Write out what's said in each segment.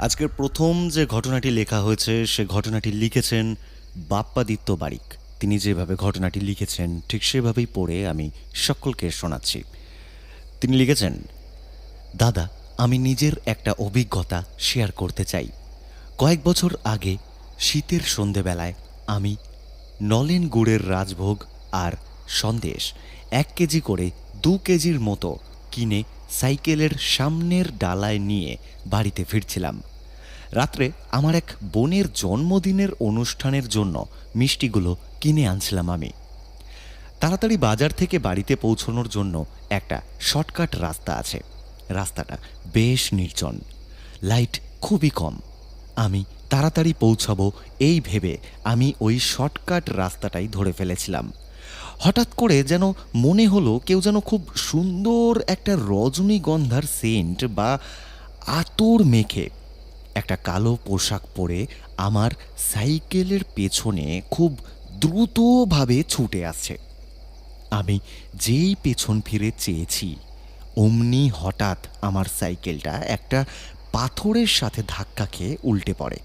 আজকের প্রথম যে ঘটনাটি লেখা হয়েছে, সে ঘটনাটি লিখেছেন বাপ্পাদিত্য বারিক। তিনি যেভাবে ঘটনাটি লিখেছেন, ঠিক সেভাবেই পড়ে আমি সকলকে শোনাচ্ছি। তিনি লিখেছেন, দাদা, আমি নিজের একটা অভিজ্ঞতা শেয়ার করতে চাই। কয়েক বছর আগে, শীতের সন্ধেবেলায় আমি নলেন গুড়ের রাজভোগ আর সন্দেশ এক কেজি করে দু কেজির মতো কিনে সাইকেলের সামনের ডালায় নিয়ে বাড়িতে ফিরছিলাম। রাত্রে আমার এক বোনের জন্মদিনের অনুষ্ঠানের জন্য মিষ্টিগুলো কিনে আনছিলাম আমি। তাড়াতাড়ি বাজার থেকে বাড়িতে পৌঁছানোর জন্য একটা শর্টকাট রাস্তা আছে। রাস্তাটা বেশ নির্জন। লাইট খুবই কম। আমি তাড়াতাড়ি পৌঁছাবো এই ভেবে আমি ওই শর্টকাট রাস্তাটাই ধরে ফেলেছিলাম। হঠাৎ করে যেন মনে হলো কেউ যেন খুব সুন্দর একটা রজনীগন্ধার সেন্ট বা আতর মেখে একটা কালো পোশাক পরে আমার সাইকেলের পেছনে খুব দ্রুতভাবে ছুটে আসছে। আমি যেই পেছন ফিরে চেয়েছি, অমনি হঠাৎ আমার সাইকেলটা একটা পাথরের সাথে ধাক্কা খেয়ে উল্টে পড়ে।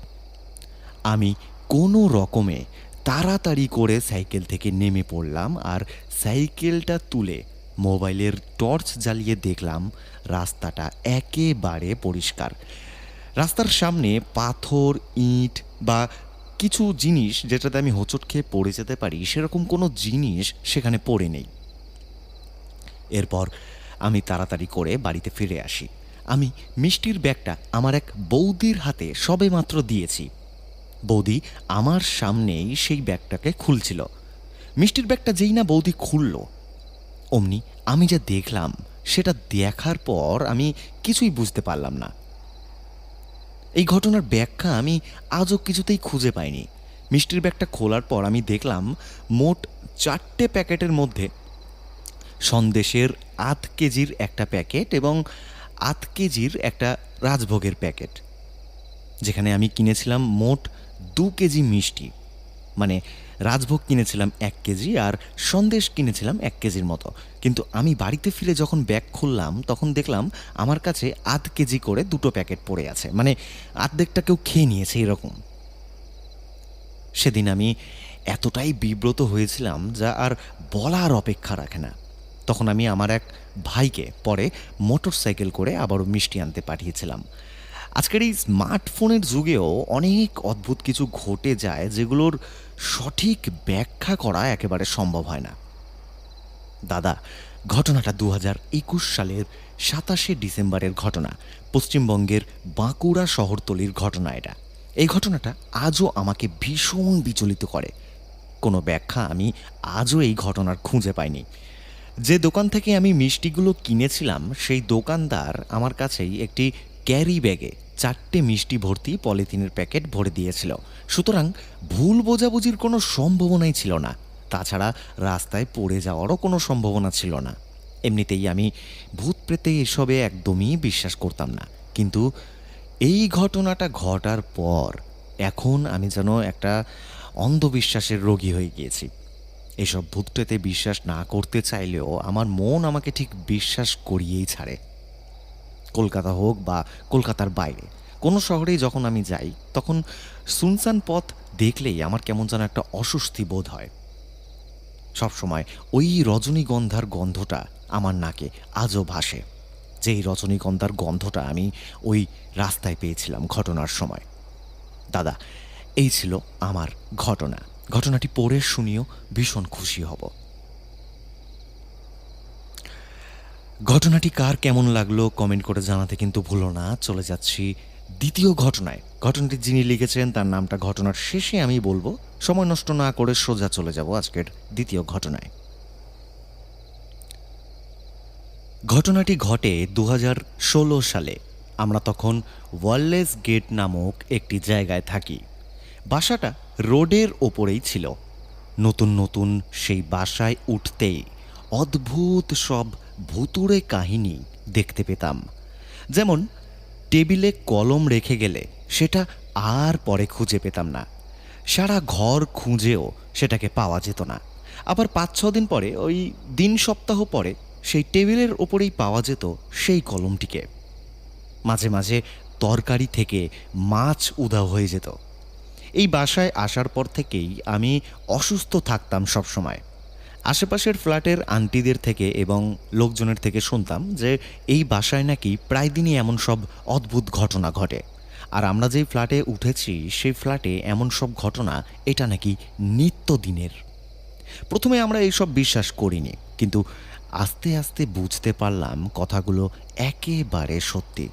আমি কোনো রকমে তাড়াতাড়ি করে সাইকেল থেকে নেমে পড়লাম আর সাইকেলটা তুলে মোবাইলের টর্চ জ্বালিয়ে দেখলাম রাস্তাটা একেবারে পরিষ্কার। রাস্তার সামনে পাথর, ইট বা কিছু জিনিস যেটাতে আমি হোঁচট খেয়ে পড়ে যেতে পারি, সেরকম কোনো জিনিস সেখানে পড়ে নেই। এরপর আমি তাড়াতাড়ি করে বাড়িতে ফিরে আসি। আমি মিষ্টির ব্যাগটা আমার এক বৌদির হাতে সবেমাত্র দিয়েছি। বৌদি আমার সামনেই সেই ব্যাগটাকে খুলছিল। মিষ্টির ব্যাগটা যেই না বৌদি খুলল, অমনি আমি যা দেখলাম সেটা দেখার পর আমি কিছুই বুঝতে পারলাম না। এই ঘটনার ব্যাখ্যা আমি আজও কিছুতেই খুঁজে পাইনি। মিষ্টির ব্যাগটা খোলার পর আমি দেখলাম মোট চারটে প্যাকেটের মধ্যে সন্দেশের আধ কেজির একটা প্যাকেট এবং আধ কেজির একটা রাজভোগের প্যাকেট, যেখানে আমি কিনেছিলাম মোট দু কেজি মিষ্টি মানে রাজভোগ কিনেছিলাম এক কেজি আর সন্দেশ কিনেছিলাম এক কেজির মতো। কিন্তু আমি বাড়িতে ফিরে যখন ব্যাগ খুললাম, তখন দেখলাম আমার কাছে আধ কেজি করে দুটো প্যাকেট পড়ে আছে। মানে আর্ধেকটা কেউ খেয়ে নিয়েছে এরকম। সেদিন আমি এতটাই বিব্রত হয়েছিলাম যা আর বলার অপেক্ষা রাখে না। তখন আমি আমার এক ভাইকে পরে মোটর সাইকেল করে আবারও মিষ্টি আনতে পাঠিয়েছিলাম। আজকের এই স্মার্টফোনের যুগেও অনেক অদ্ভুত কিছু ঘটে যায় যেগুলোর সঠিক ব্যাখ্যা করা একেবারে সম্ভব হয় না। দাদা, ঘটনাটা দু একুশ সালের সাতাশে ডিসেম্বরের ঘটনা, পশ্চিমবঙ্গের বাঁকুড়া শহরতলির ঘটনা এটা। এই ঘটনাটা আজও আমাকে ভীষণ বিচলিত করে। কোনো ব্যাখ্যা আমি আজও এই ঘটনার খুঁজে পাইনি। যে দোকান থেকে আমি মিষ্টিগুলো কিনেছিলাম, সেই দোকানদার আমার কাছেই একটি ক্যারি ব্যাগে চারটে মিষ্টি ভর্তি পলিথিনের প্যাকেট ভরে দিয়েছিল। সুতরাং ভুল বোঝাবুঝির কোনো সম্ভাবনাই ছিল না। তাছাড়া রাস্তায় পড়ে যাওয়ারও কোনো সম্ভাবনা ছিল না। এমনিতেই আমি ভূত প্রেতে এসবে একদমই বিশ্বাস করতাম না। কিন্তু এই ঘটনাটা ঘটার পর এখন আমি যেন একটা অন্ধবিশ্বাসের রোগী হয়ে গিয়েছি। এসব ভূতপ্রেতে বিশ্বাস না করতে চাইলেও আমার মন আমাকে ঠিক বিশ্বাস করিয়েই ছাড়ে। কলকাতা হোক বা কলকাতার বাইরে। কোনো শহরেই যখন আমি যাই, তখন সুনসান পথ দেখলেই আমার কেমন যেন একটা অস্বস্তি বোধ হয়। সবসময় ওই রজনীগন্ধার গন্ধটা আমার নাকে আজও ভাসে। যেই রজনীগন্ধার গন্ধটা আমি ওই রাস্তায় পেয়েছিলাম ঘটনার সময়। দাদা, এই ছিল আমার ঘটনা। ঘটনাটি পড়ে শুনিও ভীষণ খুশি হব। ঘটনাটি কার কেমন লাগল কমেন্ট করে জানাতে কিন্তু ভুলো না। চলে যাচ্ছি দ্বিতীয় ঘটনায়। ঘটনাটি যিনি লিখেছেন, তার নামটা ঘটনার শেষে আমি বলব, সময় নষ্ট না করে সোজা চলে যাব আজকের দ্বিতীয় ঘটনায়। ঘটনাটি ঘটে দু হাজার ষোলো সালে। আমরা তখন ওয়ারলেস গেট নামক একটি জায়গায় থাকি। বাসাটা রোডের ওপরেই ছিল। নতুন নতুন সেই বাসায় উঠতেই অদ্ভুত সব ভুতুড়ে কাহিনী দেখতে পেতাম। যেমন, টেবিলে কলম রেখে গেলে সেটা আর পরে খুঁজে পেতাম না। সারা ঘর খুঁজেও সেটাকে পাওয়া যেত না। আবার পাঁচ, ছ দিন পরে, ওই দিন সপ্তাহ পরে সেই টেবিলের ওপরেই পাওয়া যেত সেই কলমটিকে। মাঝে মাঝে তরকারি থেকে মাছ উধাও হয়ে যেত। এই বাসায় আসার পর থেকেই আমি অসুস্থ থাকতাম সবসময়। আশেপাশের ফ্ল্যাটের আন্টিদের থেকে এবং লোকজনের থেকে শুনতাম যে এই বাসায় নাকি প্রায় দিনই এমন সব অদ্ভুত ঘটনা ঘটে। আর আমরা যেই ফ্ল্যাটে উঠেছি, সেই ফ্ল্যাটে এমন সব ঘটনা, এটা নাকি নিত্যদিনের। প্রথমে আমরা এইসব বিশ্বাস করিনি, কিন্তু আস্তে আস্তে বুঝতে পারলাম কথাগুলো একেবারে সত্যি।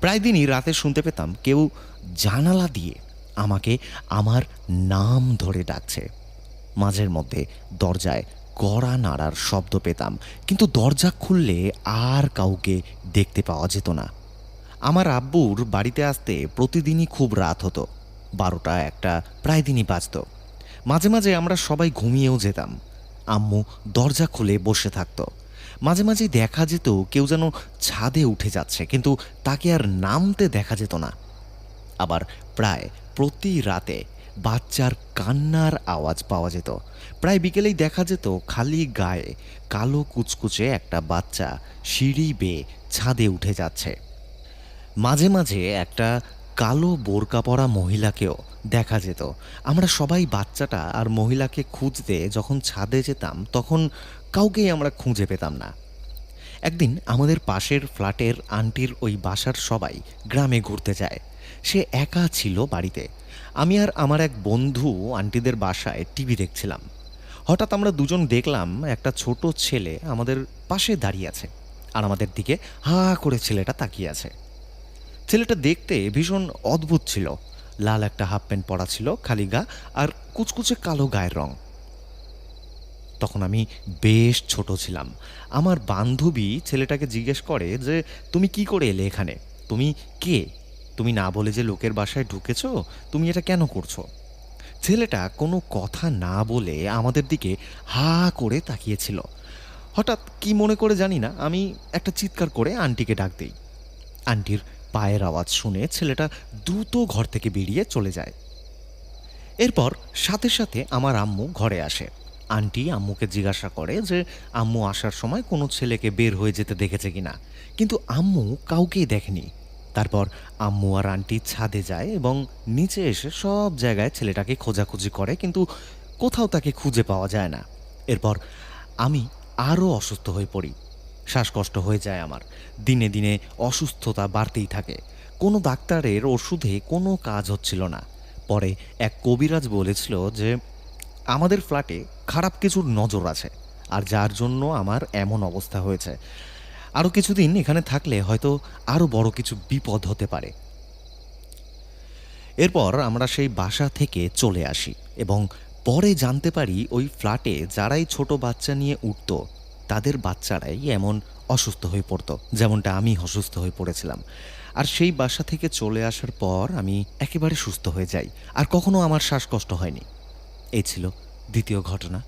প্রায় দিনই রাতে শুনতে পেতাম কেউ জানালা দিয়ে আমাকে আমার নাম ধরে ডাকছে। মাঝের মধ্যে দরজায় গড়া নাড়ার শব্দ পেতাম, কিন্তু দরজা খুললে আর কাউকে দেখতে পাওয়া যেত না। আমার আব্বুর বাড়িতে আসতে প্রতিদিনই খুব রাত হতো। বারোটা একটা প্রায় দিনই বাজত। মাঝে মাঝে আমরা সবাই ঘুমিয়েও যেতাম। আম্মু দরজা খুলে বসে থাকতো। মাঝে মাঝে দেখা যেত কেউ যেন ছাদে উঠে যাচ্ছে, কিন্তু তাকে আর নামতে দেখা যেত না। আবার প্রায় প্রতি রাতে বাচ্চার কান্নার আওয়াজ পাওয়া যেত। প্রায় বিকেলেই দেখা যেত খালি গায়ে কালো কুচকুচে একটা বাচ্চা সিঁড়ি বেয়ে ছাদে উঠে যাচ্ছে। মাঝে মাঝে একটা কালো বোরকা পরা মহিলাকেও দেখা যেত। আমরা সবাই বাচ্চাটা আর মহিলাকে খুঁজতে যখন ছাদে যেতাম তখন কাউকেই আমরা খুঁজে পেতাম না। একদিন আমাদের পাশের ফ্ল্যাটের আন্টির ওই বাসার সবাই গ্রামে ঘুরতে যায়। সে একা ছিল বাড়িতে। আমি আর আমার এক বন্ধু আন্টিদের বাসায় টিভি দেখছিলাম। হঠাৎ আমরা দুজন দেখলাম একটা ছোট ছেলে আমাদের পাশে দাঁড়িয়ে আছে আর আমাদের দিকে হা করে ছেলেটা তাকিয়ে আছে। ছেলেটা দেখতে ভীষণ অদ্ভুত ছিল। লাল একটা হাফ প্যান্ট পরা ছিল, খালি গা আর কুচকুচে কালো গায়ের রং। তখন আমি বেশ ছোট ছিলাম। আমার বান্ধবী ছেলেটাকে জিজ্ঞেস করে যে, তুমি কি করে এলে এখানে? তুমি কে? তুমি না বলে যে লোকের বাসায় ঢুকেছো, তুমি এটা কেন করছ? ছেলেটা কোনো কথা না বলে আমাদের দিকে হা করে তাকিয়েছিল। হঠাৎ কি মনে করে জানি না, আমি একটা চিৎকার করে আন্টিকে ডাক দিই। আন্টির পায়ের আওয়াজ শুনে ছেলেটা দ্রুত ঘর থেকে বেরিয়ে চলে যায়। এরপর সাথে সাথে আমার আম্মু ঘরে আসে। আন্টি আম্মুকে জিজ্ঞাসা করে যে, আম্মু আসার সময় কোনো ছেলেকে বের হয়ে যেতে দেখেছে কিনা? কিন্তু আম্মু কাউকেই দেখেনি। তারপর আম্মু আর আন্টি ছাদে যায় এবং নিচে এসে সব জায়গায় ছেলেটাকে খোঁজাখুঁজি করে, কিন্তু কোথাও তাকে খুঁজে পাওয়া যায় না। এরপর আমি আরও অসুস্থ হয়ে পড়ি। শ্বাসকষ্ট হয়ে যায় আমার। দিনে দিনে অসুস্থতা বাড়তেই থাকে। কোনো ডাক্তারের ওষুধে কোনো কাজ হচ্ছিল না। পরে এক কবিরাজ বলেছিল যে, আমাদের ফ্ল্যাটে খারাপ কিছুর নজর আছে, আর যার জন্য আমার এমন অবস্থা হয়েছে। আরও কিছুদিন এখানে থাকলে হয়তো আরও বড় কিছু বিপদ হতে পারে। এরপর আমরা সেই বাসা থেকে চলে আসি এবং পরে জানতে পারি ওই ফ্ল্যাটে যারাই ছোট বাচ্চা নিয়ে উঠতো, তাদের বাচ্চারাই এমন অসুস্থ হয়ে পড়তো, যেমনটা আমি অসুস্থ হয়ে পড়েছিলাম। আর সেই বাসা থেকে চলে আসার পর আমি একেবারে সুস্থ হয়ে যাই, আর কখনো আমার শ্বাসকষ্ট হয়নি। এই ছিল দ্বিতীয় ঘটনা।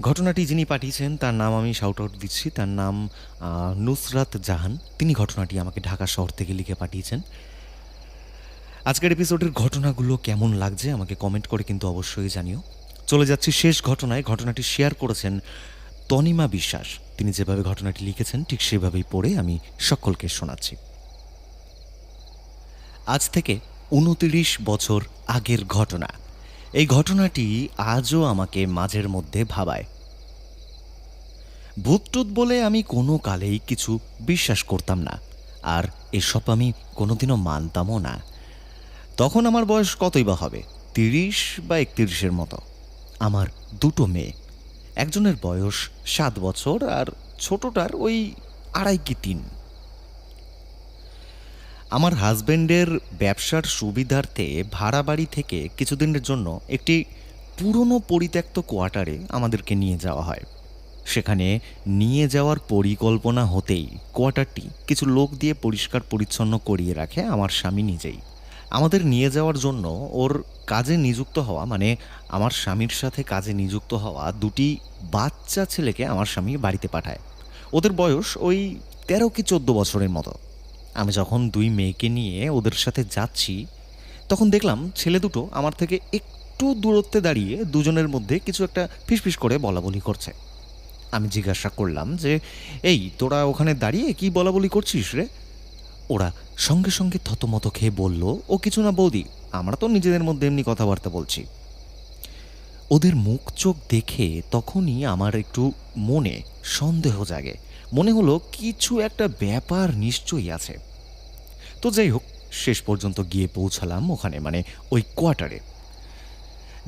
ঘটনাটি যিনি পাঠিয়েছেন, তার নাম আমি শাউট আউট দিচ্ছি। তার নাম নুসরাত জাহান। তিনি ঘটনাটি আমাকে ঢাকা শহর থেকে লিখে পাঠিয়েছেন। আজকের এপিসোডের ঘটনাগুলো কেমন লাগছে আমাকে কমেন্ট করে কিন্তু অবশ্যই জানিও। চলে যাচ্ছি শেষ ঘটনায়। ঘটনাটি শেয়ার করেছেন তনিমা বিশ্বাস। তিনি যেভাবে ঘটনাটি লিখেছেন, ঠিক সেভাবেই পড়ে আমি সকলকে শোনাচ্ছি। আজ থেকে উনতিরিশ বছর আগের ঘটনা। এই ঘটনাটি আজও আমাকে মাঝের মধ্যে ভাবায়। ভূতটুত বলে আমি কোনো কালেই কিছু বিশ্বাস করতাম না। আর এসব আমি কোনোদিনও মানতামও না। তখন আমার বয়স কতই বা হবে? তিরিশ বা একত্রিশের মতো। আমার দুটো মেয়ে। একজনের বয়স সাত বছর আর ছোটটার ওই আড়াই কি তিন। আমার হাজব্যান্ডের ব্যবসার সুবিধার্থে ভাড়া বাড়ি থেকে কিছুদিনের জন্য একটি পুরনো পরিত্যক্ত কোয়ার্টারে আমাদেরকে নিয়ে যাওয়া হয়। সেখানে নিয়ে যাওয়ার পরিকল্পনা হতেই কোয়ার্টারটি কিছু লোক দিয়ে পরিষ্কার পরিচ্ছন্ন করিয়ে রাখে আমার স্বামী নিজেই। আমাদের নিয়ে যাওয়ার জন্য ওর কাজে নিযুক্ত হওয়া মানে আমার স্বামীর সাথে কাজে নিযুক্ত হওয়া দুটি বাচ্চা ছেলেকে আমার স্বামী বাড়িতে পাঠায়। ওদের বয়স ওই তেরো কি চোদ্দ বছরের মতো। আমি যখন দুই মেয়েকে নিয়ে ওদের সাথে যাচ্ছি, তখন দেখলাম ছেলে দুটো আমার থেকে একটু দূরত্বে দাঁড়িয়ে দুজনের মধ্যে কিছু একটা ফিসফিস করে বলা বলি করছে। আমি জিজ্ঞাসা করলাম যে, এই, তোরা ওখানে দাঁড়িয়ে কি বলা বলি করছিস রে? ওরা সঙ্গে সঙ্গে থতমত খেয়ে বলল, ও কিছু না বৌদি, আমরা তো নিজেদের মধ্যে এমনি কথাবার্তা বলছি। ওদের মুখ চোখ দেখে তখনই আমার একটু মনে সন্দেহ জাগে। মনে হলো কিছু একটা ব্যাপার নিশ্চয়ই আছে। তো যাই হোক, শেষ পর্যন্ত গিয়ে পৌঁছালাম ওখানে মানে ওই কোয়ার্টারে।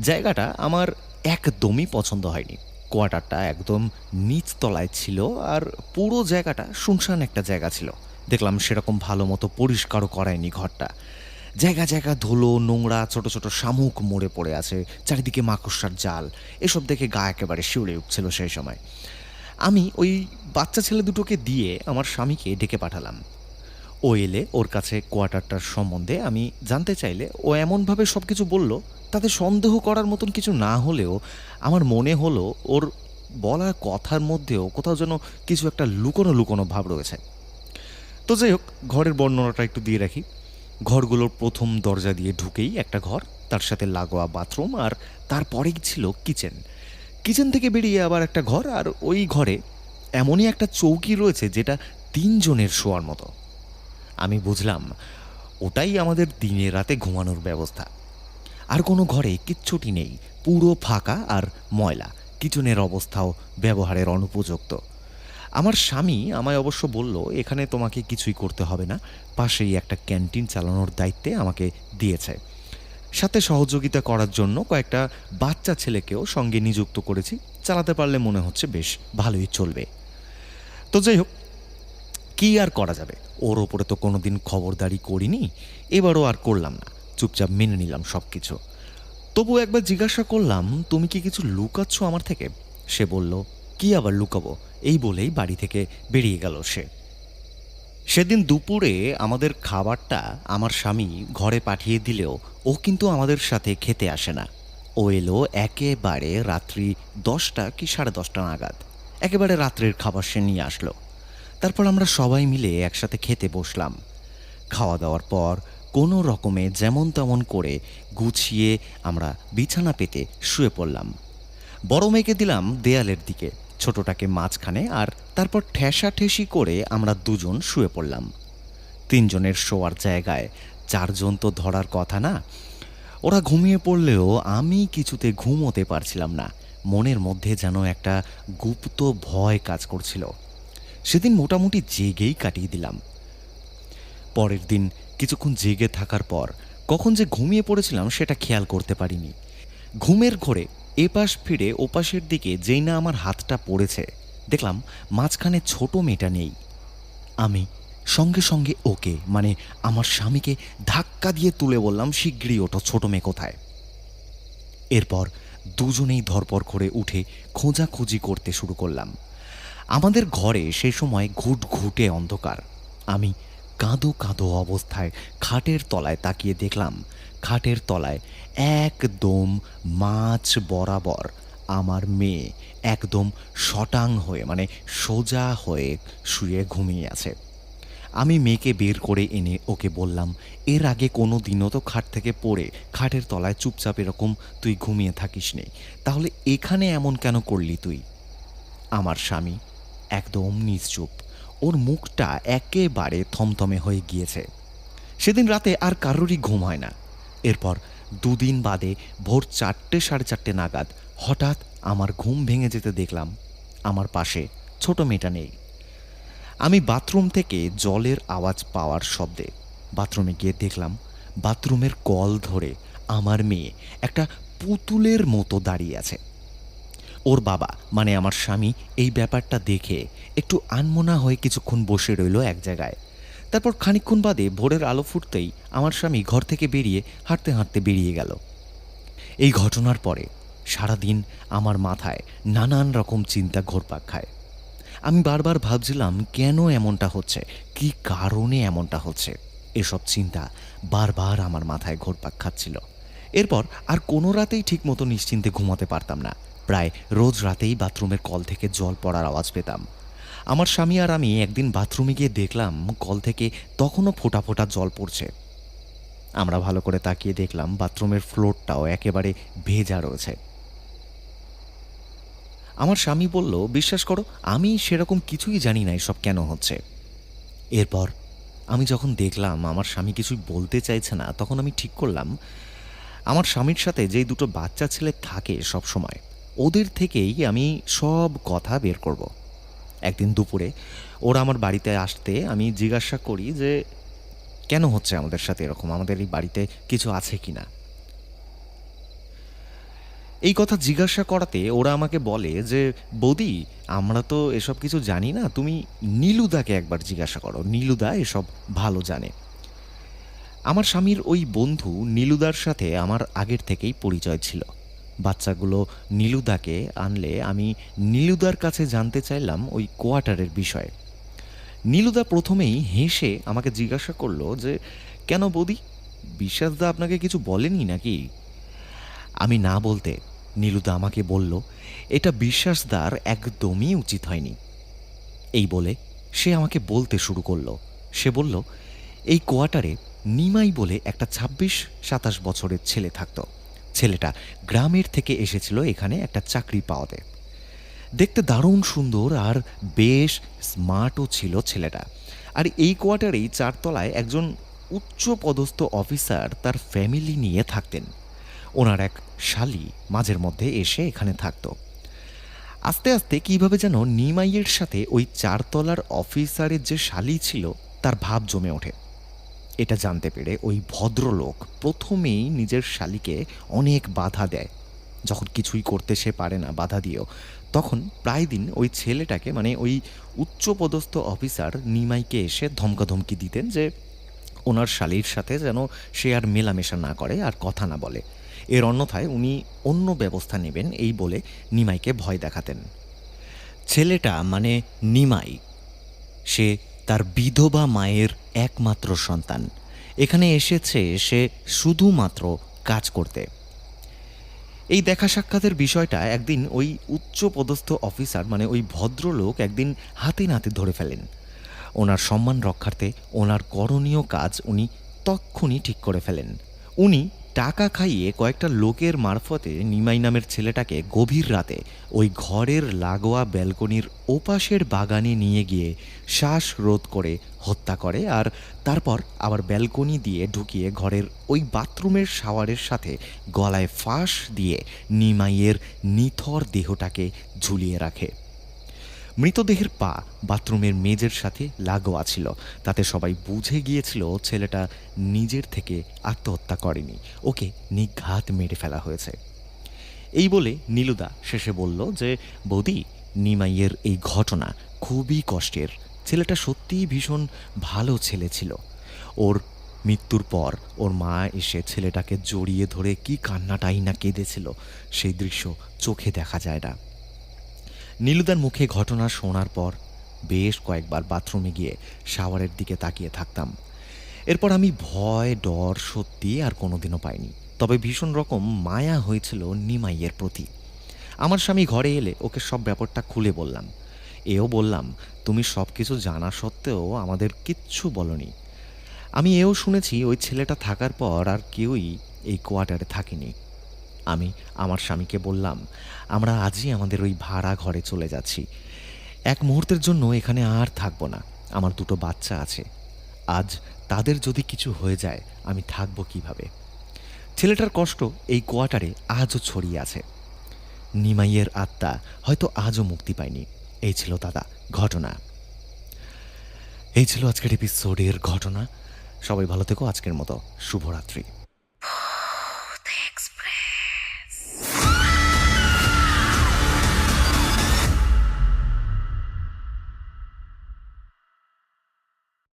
জায়গাটা আমার একদমই পছন্দ হয়নি। কোয়ার্টারটা একদম নিচতলায় ছিল আর পুরো জায়গাটা শুনশান একটা জায়গা ছিল। দেখলাম সেরকম ভালো মতো পরিষ্কারও করায়নি ঘরটা। জায়গা জায়গা ধুলো, নোংরা, ছোট ছোট শামুক মরে পড়ে আছে, চারিদিকে মাকড়সার জাল। এসব দেখে গা একেবারে শিউরে উঠছিল সেই সময়। আমি ওই বাচ্চা ছেলে দুটোকে দিয়ে আমার স্বামীকে ডেকে পাঠালাম। ও এলে ওর কাছে কোয়ার্টারটার সম্বন্ধে আমি জানতে চাইলে ও এমনভাবে সব কিছু বলল তাতে সন্দেহ করার মতন কিছু না হলেও আমার মনে হলো ওর বলা কথার মধ্যেও কোথাও যেন কিছু একটা লুকোনো লুকোনো ভাব রয়েছে। তো যাই হোক, ঘরের বর্ণনাটা একটু দিয়ে রাখি। ঘরগুলোর প্রথম দরজা দিয়ে ঢুকেই একটা ঘর, তার সাথে লাগোয়া বাথরুম আর তারপরেই ছিল কিচেন। কিচেন থেকে বেরিয়ে আবার একটা ঘর আর ওই ঘরে এমনই একটা চৌকি রয়েছে যেটা তিনজনের শোয়ার মতো। আমি বুঝলাম, ওটাই আমাদের দিনে রাতে ঘুমানোর ব্যবস্থা। আর কোনো ঘরে কিচ্ছুটি নেই, পুরো ফাঁকা আর ময়লা, কিচেনের অবস্থাও ব্যবহারের অনুপযুক্ত। আমার স্বামী আমায় অবশ্য বলল, এখানে তোমাকে কিছুই করতে হবে না, পাশেই একটা ক্যান্টিন চালানোর দায়িত্বে আমাকে দিয়েছে। সাথে সহযোগিতা করার জন্য কয়েকটা বাচ্চা ছেলেকেও সঙ্গে নিযুক্ত করেছি, চালাতে পারলে মনে হচ্ছে বেশ ভালোই চলবে। তো যাই হোক কি আর করা যাবে? ওর ওপরে তো কোনোদিন খবরদারি করিনি, এবারও আর করলাম না। চুপচাপ মেনে নিলাম সব কিছু তবু একবার জিজ্ঞাসা করলাম, তুমি কি কিছু লুকাচ্ছ আমার থেকে? সে বলল, কি আবার লুকাবো? এই বলেই বাড়ি থেকে বেরিয়ে গেল সে। সেদিন দুপুরে আমাদের খাবারটা আমার স্বামী ঘরে পাঠিয়ে দিলেও ও কিন্তু আমাদের সাথে খেতে আসে না। ও এলো একেবারে রাত্রি দশটা কি সাড়ে দশটা নাগাদ। একেবারে রাত্রের খাবার সে নিয়ে আসলো। তারপর আমরা সবাই মিলে একসাথে খেতে বসলাম। খাওয়া দাওয়ার পর কোনো রকমে যেমন তেমন করে গুছিয়ে আমরা বিছানা পেতে শুয়ে পড়লাম। বড় মেয়েকে দিলাম দেয়ালের দিকে, ছোটটাকে মাঝখানে আর তারপর ঠেসা ঠেসি করে আমরা দুজন শুয়ে পড়লাম। তিনজনের শোয়ার জায়গায় চারজন তো ধরার কথা না। ওরা ঘুমিয়ে পড়লেও আমি কিছুতে ঘুমোতে পারছিলাম না। মনের মধ্যে যেন একটা গুপ্ত ভয় কাজ করছিল। সেদিন মোটামুটি জেগেই কাটিয়ে দিলাম। পরের দিন কিছুক্ষণ জেগে থাকার পর কখন যে ঘুমিয়ে পড়েছিলাম সেটা খেয়াল করতে পারিনি। ঘুমের ঘোরে এপাশ ফিরে ওপাশের দিকে যেই না আমার হাতটা পড়েছে, দেখলাম মাঝখানে ছোট মেয়েটা নেই। আমি সঙ্গে সঙ্গে ওকে মানে আমার স্বামীকে ধাক্কা দিয়ে তুলে বললাম, শিগগিরই ওঠো, ছোট মেয়ে কোথায়? এরপর দুজনেই ধরপর করে উঠে খোঁজাখুঁজি করতে শুরু করলাম। আমাদের ঘরে সে সময় ঘুট ঘুটে অন্ধকার। আমি কাঁদো কাঁদো অবস্থায় খাটের তলায় তাকিয়ে দেখলাম, খাটের তলায় একদম মাছ বরাবর আমার মেয়ে একদম শটাং হয়ে মানে সোজা হয়ে শুয়ে ঘুমিয়ে আছে। আমি মেয়েকে বের করে এনে ওকে বললাম, এর আগে কোনো দিনও তো খাট থেকে পড়ে খাটের তলায় চুপচাপ এরকম তুই ঘুমিয়ে থাকিস নে তাহলে এখানে এমন কেন করলি তুই? আমার স্বামী একদম নিশ্চুপ। ওর মুখটা একেবারে থমথমে হয়ে গিয়েছে। সেদিন রাতে আর কারোরই ঘুম হয় না। এরপর দুদিন বাদে ভোর চারটে সাড়ে চারটে নাগাদ হঠাৎ আমার ঘুম ভেঙে যেতে দেখলাম। আমার পাশে ছোট মেয়েটা নেই। আমি বাথরুম থেকে জলের আওয়াজ পাওয়ার শব্দে বাথরুমে গিয়ে দেখলাম বাথরুমের কল ধরে আমার মেয়ে একটা পুতুলের মতো দাঁড়িয়ে আছে। ওর বাবা মানে আমার স্বামী, এই ব্যাপারটা দেখে একটু আনমনা হয়ে কিছুক্ষণ বসে রইল এক জায়গায়। তারপর খানিকক্ষণ বাদে ভোরের আলো ফুটতেই আমার স্বামী ঘর থেকে বেরিয়ে হাঁটতে হাঁটতে বেরিয়ে গেল। এই ঘটনার পরে সারাদিন আমার মাথায় নানান রকম চিন্তা ঘোরপাক খায়। আমি বারবার ভাবছিলাম, কেন এমনটা হচ্ছে? কি কারণে এমনটা হচ্ছে? এসব চিন্তা বারবার আমার মাথায় ঘোরপাক খাচ্ছিল। এরপর আর কোনো রাতেই ঠিকমতো নিশ্চিন্তে ঘুমাতে পারতাম না। প্রায় রোজ রাতেই বাথরুমের কল থেকে জল পড়ার আওয়াজ পেতাম। আমার স্বামী আর আমি একদিন বাথরুমে গিয়ে দেখলাম, কল থেকে তখনও ফোটা ফোটা জল পড়ছে। আমরা ভালো করে তাকিয়ে দেখলাম বাথরুমের ফ্লোরটাও একেবারে ভেজা রয়েছে। আমার স্বামী বলল, বিশ্বাস করো, আমি সেরকম কিছুই জানি না এসব কেন হচ্ছে। এরপর আমি যখন দেখলাম আমার স্বামী কিছুই বলতে চাইছে না, তখন আমি ঠিক করলাম, আমার স্বামীর সাথে যেই দুটো বাচ্চা ছেলে থাকে সব সময় ওদের থেকেই আমি সব কথা বের করব। একদিন দুপুরে ওরা আমার বাড়িতে আসতে আমি জিজ্ঞাসা করি যে, কেন হচ্ছে আমাদের সাথে এরকম? আমাদের এই বাড়িতে কিছু আছে কি না এই কথা জিজ্ঞাসা করাতে ওরা আমাকে বলে যে, বৌদি, আমরা তো এসব কিছু জানি না। তুমি নীলুদাকে একবার জিজ্ঞাসা করো। নীলুদা এসব ভালো জানে। আমার স্বামীর ওই বন্ধু নীলুদার সাথে আমার আগের থেকেই পরিচয় ছিল। বাচ্চাগুলো নীলুদাকে আনলে আমি নীলুদার কাছে জানতে চাইলাম ওই কোয়ার্টারের বিষয়ে। নীলুদা প্রথমেই হেসে আমাকে জিজ্ঞাসা করল যে, কেন বৌদি? বিশ্বাসদা আপনাকে কিছু বলেনি নাকি? আমি না বলতে নীলুদা আমাকে বলল, এটা বিশ্বাসদার একদমই উচিত হয়নি। এই বলে সে আমাকে বলতে শুরু করল। সে বলল, এই কোয়ার্টারে নিমাই বলে একটা ছাব্বিশ সাতাশ বছরের ছেলে থাকতো। ছেলেটা গ্রামের থেকে এসেছিল এখানে একটা চাকরি পাওয়াতে। দেখতে দারুণ সুন্দর আর বেশ স্মার্টও ছিল ছেলেটা। আর এই কোয়ার্টারেই চারতলায় একজন উচ্চ পদস্থ অফিসার তার ফ্যামিলি নিয়ে থাকতেন। ওনার এক শালি মাঝের মধ্যে এসে এখানে থাকত। আস্তে আস্তে কীভাবে যেন নিমাইয়ের সাথে ওই চারতলার অফিসারের যে শালি ছিল, তার ভাব জমে ওঠে। এটা জানতে পেরে ওই ভদ্রলোক প্রথমেই নিজের শালিকে অনেক বাধা দেয়। যখন কিছুই করতে সে পারে না বাধা দিয়েও, তখন প্রায় দিন ওই ছেলেটাকে মানে ওই উচ্চপদস্থ অফিসার নিমাইকে এসে ধমকাধমকি দিতেন যে, ওনার শালির সাথে যেন সে আর মেলামেশা না করে আর কথা না বলে। এর অন্যথায় উনি অন্য ব্যবস্থা নেবেন এই বলে নিমাইকে ভয় দেখাতেন। ছেলেটা মানে নিমাই, সে তার বিধবা মায়ের একমাত্র সন্তান। এখানে এসেছে সে শুধুমাত্র কাজ করতে। এই দেখা সাক্ষাতের বিষয়টা একদিন ওই উচ্চ পদস্থ অফিসার মানে ওই ভদ্রলোক একদিন হাতে নাতে ধরে ফেলেন। ওনার সম্মান রক্ষার্থে ওনার করণীয় কাজ উনি তক্ষুনি ঠিক করে ফেলেন। উনি টাকা খাইয়ে কয়েকটা লোকের মারফতে নিমাই নামের ছেলেটাকে গভীর রাতে ওই ঘরের লাগোয়া ব্যালকনির ওপাশের বাগানে নিয়ে গিয়ে শ্বাস রোধ করে হত্যা করে আর তারপর আবার ব্যালকনি দিয়ে ঢুকিয়ে ঘরের ওই বাথরুমের শাওয়ারের সাথে গলায় ফাঁস দিয়ে নিমাইয়ের নিথর দেহটাকে ঝুলিয়ে রাখে। মৃতদেহের পা বাথরুমের মেজের সাথে লাগোয়া ছিল। তাতে সবাই বুঝে গিয়েছিল ছেলেটা নিজের থেকে আত্মহত্যা করেনি। ওকে নিঘাত মেরে ফেলা হয়েছে। এই বলে নীলুদা শেষে বলল যে, বৌদি, নিমাইয়ের এই ঘটনা খুবই কষ্টের। ছেলেটা সত্যিই ভীষণ ভালো ছেলে ছিল। ওর মৃত্যুর পর ওর মা এসে ছেলেটাকে জড়িয়ে ধরে কি কান্নাটাই না কেঁদেছিল, সেই দৃশ্য চোখে দেখা যায় না। নীলুদার মুখে ঘটনা শোনার পর বেশ কয়েকবার বাথরুমে গিয়ে শাওয়ারের দিকে তাকিয়ে থাকতাম। এরপর আমি ভয়, ডর, সত্যি আর কোনোদিনও পাইনি। তবে ভীষণ রকম মায়া হয়েছিল নিমাইয়ের প্রতি। আমার স্বামী ঘরে এলে ওকে সব ব্যাপারটা খুলে বললাম। এও বললাম, তুমি সব কিছু জানা সত্ত্বেও আমাদের কিচ্ছু বলনি। আমি এও শুনেছি ওই ছেলেটা থাকার পর আর কেউই এই কোয়ার্টারে থাকেনি। আমি আমার স্বামীকে বললাম, আমরা আজই আমাদের ওই ভাড়া ঘরে চলে যাচ্ছি। এক মুহূর্তের জন্য এখানে আর থাকব না। আমার দুটো বাচ্চা আছে। আজ তাদের যদি কিছু হয়ে যায়, আমি থাকব কীভাবে? ছেলেটার কষ্ট এই কোয়ার্টারে আজও ছড়িয়ে আছে। নিমাইয়ের আত্মা হয়তো আজও মুক্তি পায়নি। এই ছিল দাদা, ঘটনা। এই ছিল আজকের এপিসোডের ঘটনা। সবাই ভালো থেকো, আজকের মতো শুভরাত্রি।